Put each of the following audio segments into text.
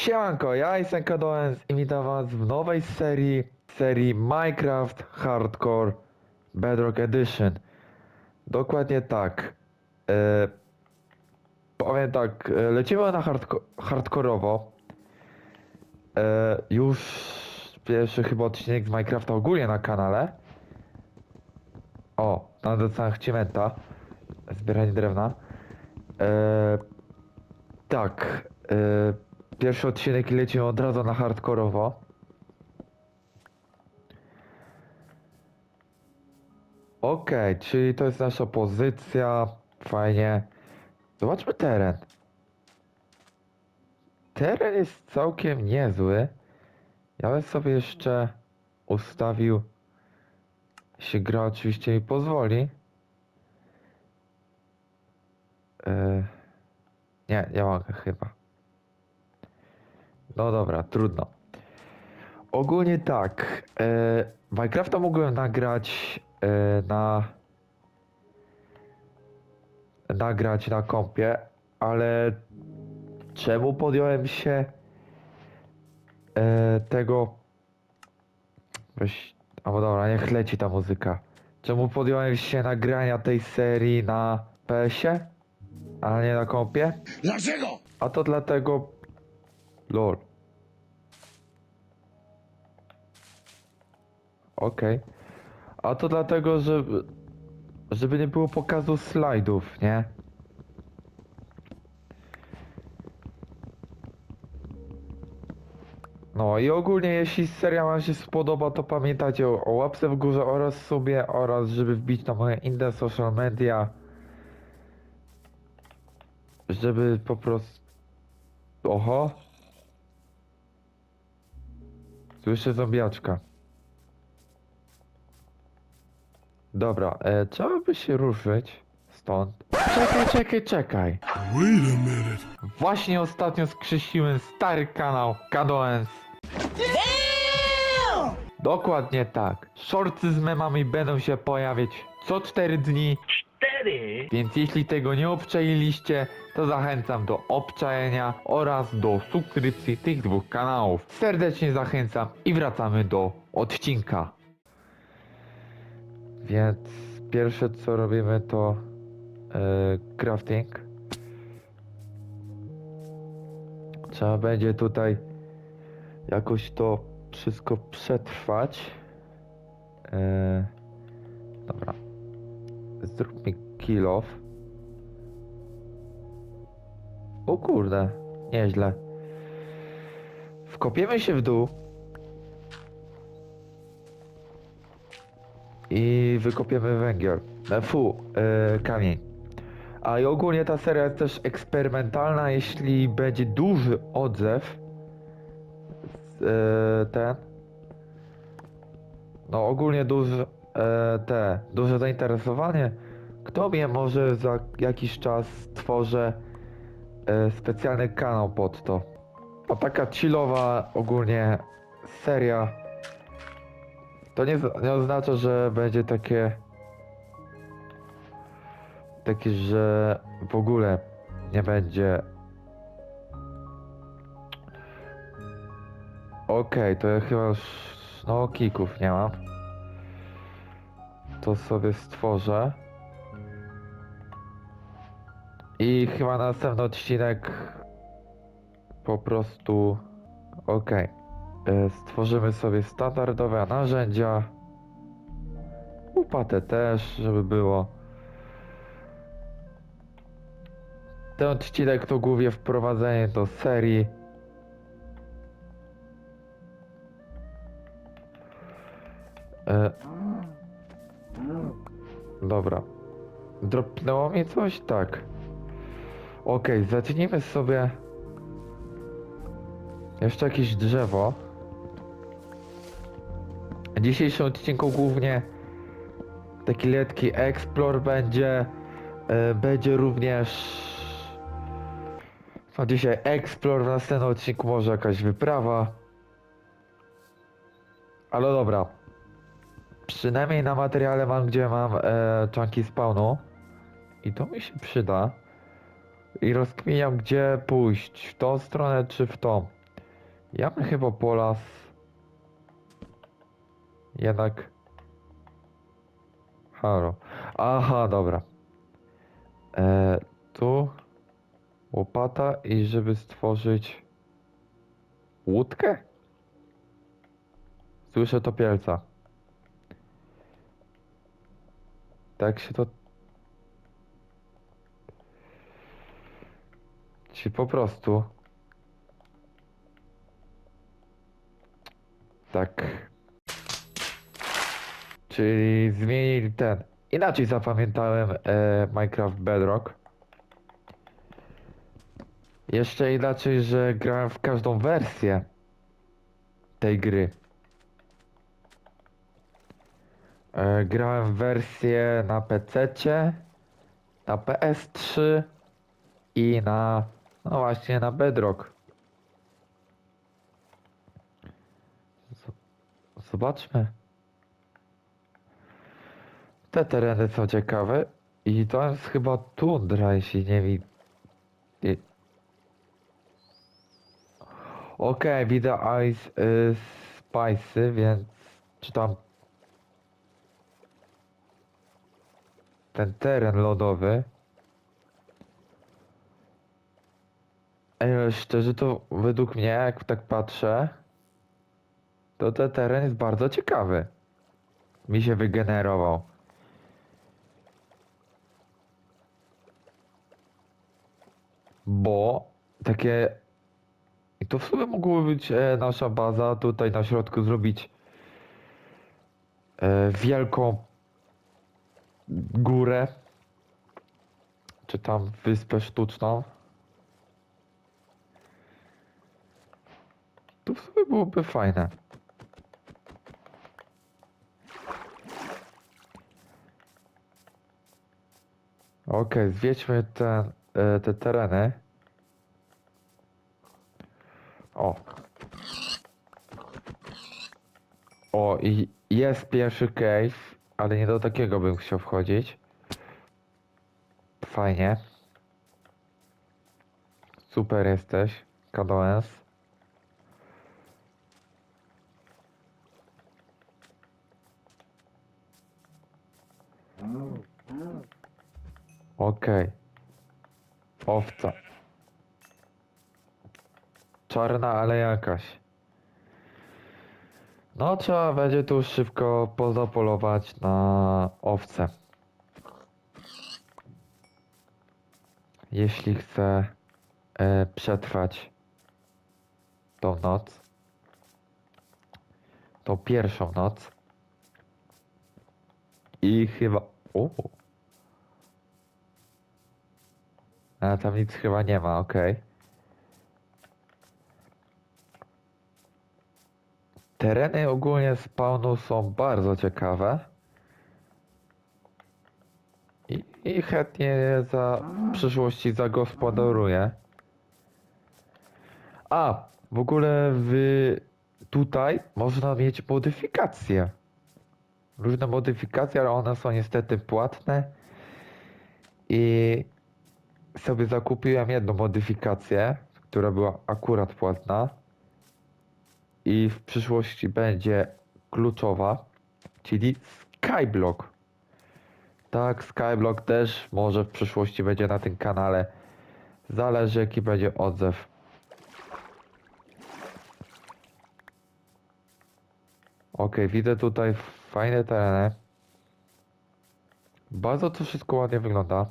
Siemanko, ja jestem Kadoens i witam was w nowej serii, serii Minecraft Hardcore Bedrock Edition. Dokładnie tak. E, powiem tak, e, lecimy na hardko hardkorowo. E, już pierwszy chyba odcinek z Minecrafta ogólnie na kanale. O, na doceniach cimenta. Zbieranie drewna. E, tak. E, pierwszy odcinek i lecimy od razu na hardkorowo. Okej, czyli to jest nasza pozycja. Fajnie. Zobaczmy teren. Teren jest całkiem niezły. Ja bym sobie jeszcze ustawił. Jeśli gra oczywiście mi pozwoli. Yy, nie, nie mogę chyba. No dobra, trudno. Ogólnie tak. E, Minecrafta mogłem nagrać e, na. Nagrać na kompie, ale czemu podjąłem się e, tego. Weź. O dobra, niech leci ta muzyka. Czemu podjąłem się nagrania tej serii na PS-ie, a nie na kompie? Dlaczego? A to dlatego. Lol. Okej. A to dlatego, że. Żeby nie było pokazu slajdów, nie? No i ogólnie jeśli seria wam się spodoba, to pamiętajcie o, o łapce w górze oraz sobie, oraz żeby wbić na moje inne social media. Żeby po prostu... Oho. Słyszę zombiaczka. Dobra, e, trzeba by się ruszyć stąd. Czekaj, czekaj, czekaj. Wait a minute. Właśnie ostatnio skrzesiłem stary kanał Kadoens. Dokładnie tak. Shorty z memami będą się pojawiać co 4 dni. Cztery. Więc jeśli tego nie obczailiście, to zachęcam do obczajenia oraz do subskrypcji tych dwóch kanałów. Serdecznie zachęcam i wracamy do odcinka. Więc pierwsze co robimy to e, crafting. Trzeba będzie tutaj jakoś to wszystko przetrwać. E, dobra. Zrób mi kill off. O kurde, nieźle. Wkopiemy się w dół. I wykopiemy węgiel. E, Fu, e, kamień. A i ogólnie ta seria jest też eksperymentalna, jeśli będzie duży odzew. E, ten. No ogólnie duży, e, te, duże zainteresowanie. Kto wie, może za jakiś czas stworzę e, specjalny kanał pod to. O taka chillowa ogólnie seria. To nie, nie oznacza, że będzie takie takie, że w ogóle nie będzie Okej, to ja chyba już no kików nie mam. To sobie stworzę. I chyba następny odcinek po prostu okej. E, Stworzymy sobie standardowe narzędzia. Łopatę też, żeby było. Ten odcinek to głównie wprowadzenie do serii. E, dobra. Dropnęło mi coś? Tak. Okej, zacznijmy sobie jeszcze jakieś drzewo. W dzisiejszym odcinku głównie taki letki explore będzie. E, będzie również. No dzisiaj explore, w następnym odcinku może jakaś wyprawa. Ale dobra. Przynajmniej na materiale mam, gdzie mam e, czanki spawnu. I to mi się przyda. I rozkminiam, gdzie pójść. W tą stronę czy w tą. Ja bym chyba polas... Jednak... Halo. Aha, dobra. E, tu łopata i żeby stworzyć łódkę? Słyszę topielca. Tak się to... Czy po prostu... Tak. Czyli zmienili ten. Inaczej zapamiętałem e, Minecraft Bedrock. Jeszcze inaczej, że grałem w każdą wersję tej gry. E, grałem w wersję na PC, na PS3 i na, no właśnie, na Bedrock. Zobaczmy. Te tereny są ciekawe i to jest chyba tundra, jeśli nie widzę. Okej, widzę Ice y, Spicy, więc czy tam ten teren lodowy. Ej, ale szczerze to według mnie, jak tak patrzę, to ten teren jest bardzo ciekawy. Mi się wygenerował. Bo takie. I to w sumie mogłoby być e, nasza baza tutaj na środku zrobić e, wielką górę. Czy tam wyspę sztuczną. To w sumie byłoby fajne. Okej, zwiedźmy ten, te tereny. O. O, i jest pierwszy cave, ale nie do takiego bym chciał wchodzić. Fajnie. Super jesteś, Kadoens. Okej. Owca. Czarna, ale jakaś. No, trzeba będzie tu szybko pozapolować na owce. Jeśli chcę e, przetrwać tą noc, tą pierwszą noc i chyba... A tam nic chyba nie ma, okej. Tereny ogólnie spawnu są bardzo ciekawe. I, i chętnie je za w przyszłości zagospodaruję. A, w ogóle w, tutaj można mieć modyfikacje. Różne modyfikacje, ale one są niestety płatne. I sobie zakupiłem jedną modyfikację, która była akurat płatna i w przyszłości będzie kluczowa, czyli Skyblock. Tak, Skyblock też może w przyszłości będzie na tym kanale. Zależy jaki będzie odzew. Ok, widzę tutaj fajne tereny. Bardzo to wszystko ładnie wygląda.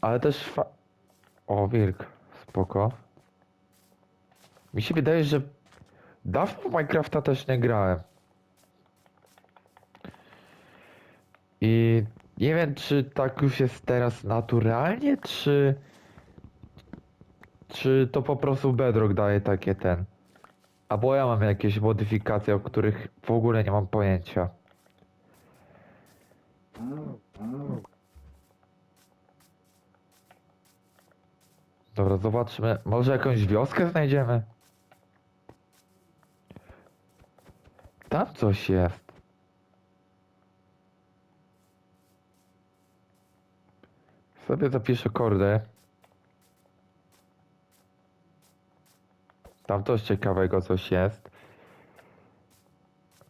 Ale też fa... O, wilk. Spoko. Mi się wydaje, że dawno Minecrafta też nie grałem. I nie wiem, czy tak już jest teraz naturalnie, czy... Czy to po prostu Bedrock daje takie ten... Albo ja mam jakieś modyfikacje, o których w ogóle nie mam pojęcia. Dobra, zobaczmy. Może jakąś wioskę znajdziemy? Tam coś jest. sobie zapiszę kordy. Tam coś ciekawego coś jest.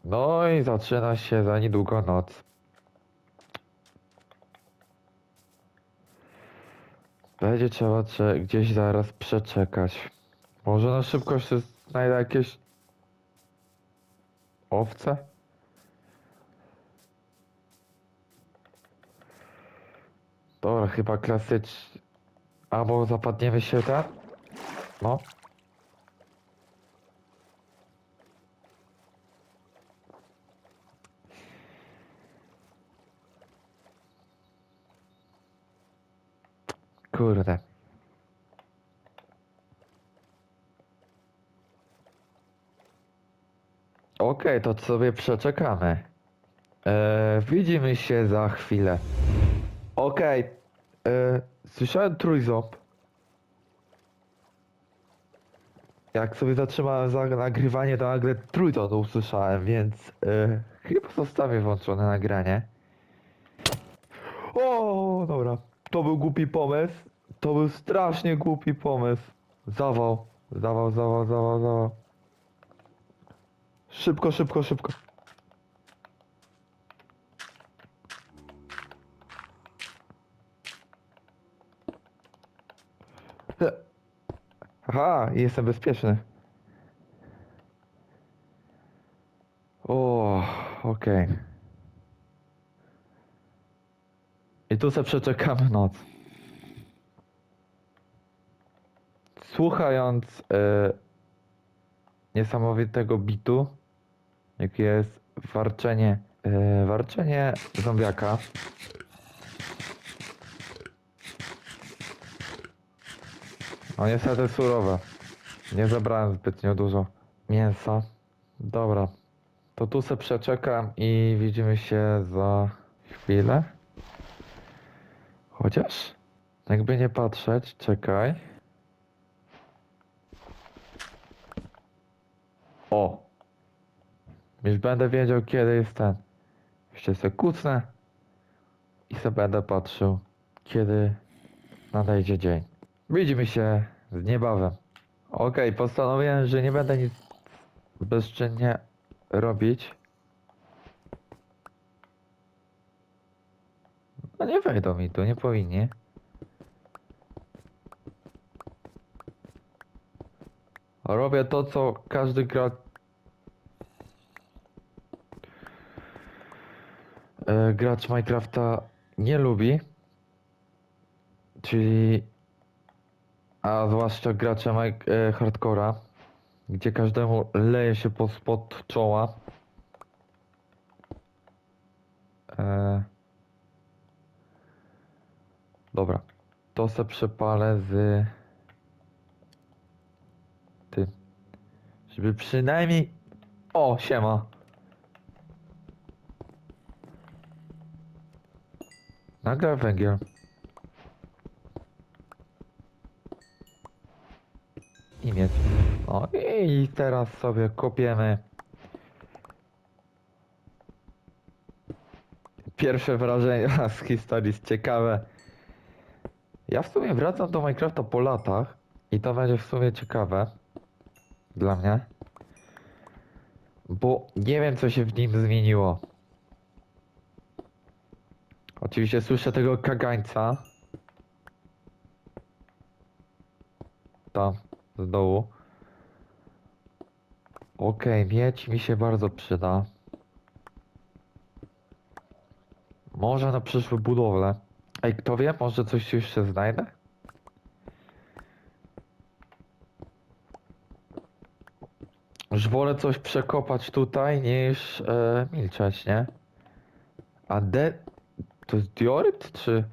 No i zaczyna się za niedługo noc. Będzie trzeba gdzieś zaraz przeczekać. Może na szybko się znajdę jakieś owce? Dobra, chyba klasycz... Albo zapadniemy się tam? No. Kurde. Okej, to sobie przeczekamy. Eee, widzimy się za chwilę. Okej. eee, Słyszałem trójząb. Jak sobie zatrzymałem za nagrywanie, to nagle trójząb usłyszałem, więc eee, chyba zostawię włączone nagranie. O, dobra. To był głupi pomysł. To był strasznie głupi pomysł. Zawał. Zawał, zawał, zawał, zawał. Szybko, szybko, szybko. Aha, jestem bezpieczny. O, okej. I tu sobie przeczekamy noc. Słuchając e, niesamowitego bitu, jaki jest warczenie, e, warczenie zombiaka. No niestety surowe. Nie zebrałem zbytnio dużo mięsa. Dobra. To tu se przeczekam i widzimy się za chwilę. Chociaż, jakby nie patrzeć, czekaj. O! Już będę wiedział, kiedy jest ten. Jeszcze se kucnę i se będę patrzył, kiedy nadejdzie dzień. Widzimy się z niebawem. Okej, postanowiłem, że nie będę nic bezczynnie robić. No nie wejdą mi tu, nie powinni. Robię to, co każdy gra... E, gracz Minecrafta nie lubi. Czyli... A zwłaszcza gracze e, Hardcora, gdzie każdemu leje się po spod czoła. E, Dobra. To se przepalę z tym. Żeby przynajmniej. O, siema. Nagle węgiel. I. No i teraz sobie kopiemy. Pierwsze wrażenia z historii jest ciekawe. Ja w sumie wracam do Minecrafta po latach i to będzie w sumie ciekawe dla mnie. Bo nie wiem co się w nim zmieniło. Oczywiście słyszę tego kagańca. Tam, z dołu. Okej, mieć mi się bardzo przyda. Może na przyszłe budowle. Ej, kto wie, może coś jeszcze znajdę? Już wolę coś przekopać tutaj niż e, milczeć, nie? A de... To jest dioryt, czy...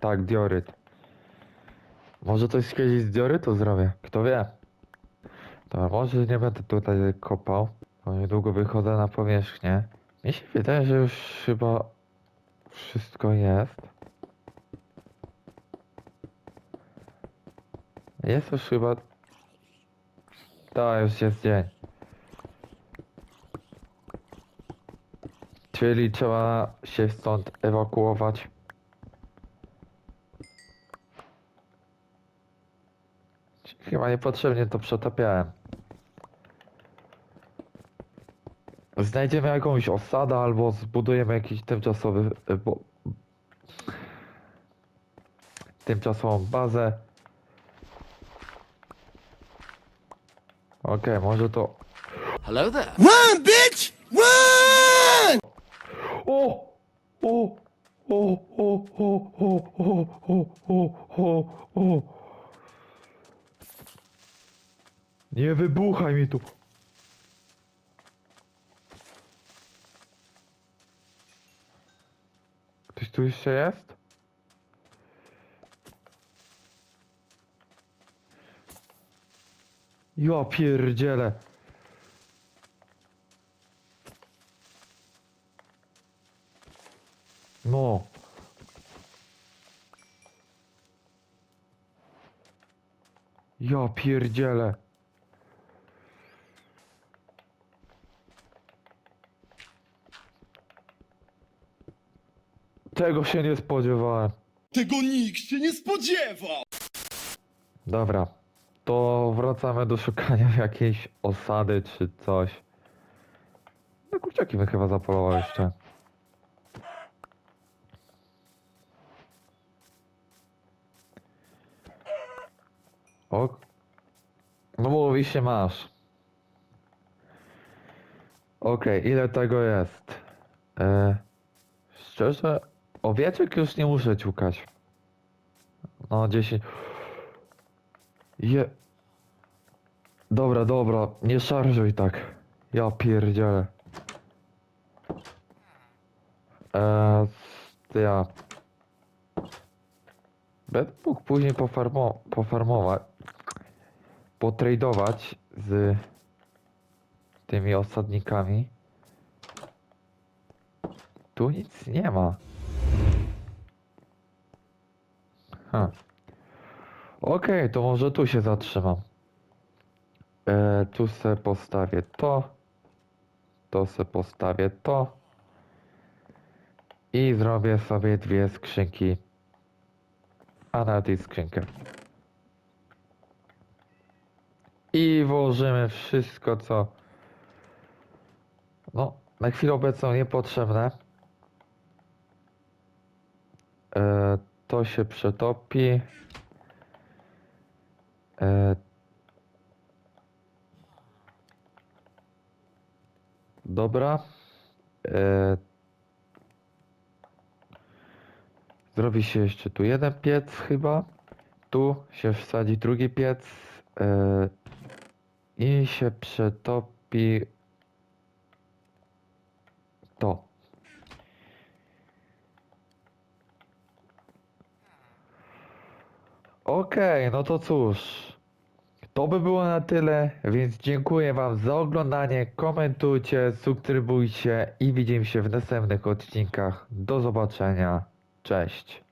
Tak, dioryt. Może coś kiedyś z diorytu zrobię, kto wie? To może nie będę tutaj kopał, bo niedługo wychodzę na powierzchnię. Mi się wydaje, że już chyba wszystko jest. Jest już chyba... To już jest dzień. Czyli trzeba się stąd ewakuować. Chyba niepotrzebnie to przetapiałem. Znajdziemy jakąś osadę albo zbudujemy jakiś tymczasowy... E, bo... Tymczasową bazę. Okej, może to... Hello there. Run, bitch! Run! O! O! O! O! O! O! O! O! O! O! O! Nie wybuchaj mi tu! Ktoś tu jeszcze jest? Ja pierdzielę! No. Ja pierdzielę. Tego się nie spodziewałem. Tego nikt się nie spodziewał! Dobra, to wracamy do szukania jakiejś osady czy coś. No kurczaki my chyba zapolował jeszcze. O. No mówi się masz. Okej, ile tego jest? E, szczerze, owieczek już nie muszę ciukać. No 10. Je... Dobra, dobra, nie szarżuj tak. Ja pierdzielę. Eee, to ja... Będę mógł później pofarmo pofarmować, potradować z tymi osadnikami. Tu nic nie ma. Ha. Okej, to może tu się zatrzymam. E, tu se postawię to. To se postawię to. I zrobię sobie dwie skrzynki. A na tej skrzynkę. I włożymy wszystko, co... No, na chwilę obecną niepotrzebne. E, to się przetopi. E, dobra. E, zrobi się jeszcze tu jeden piec chyba. Tu się wsadzi drugi piec. E, I się przetopi to. Okej, no to cóż. To by było na tyle, więc dziękuję Wam za oglądanie. Komentujcie, subskrybujcie i widzimy się w następnych odcinkach. Do zobaczenia. Cześć.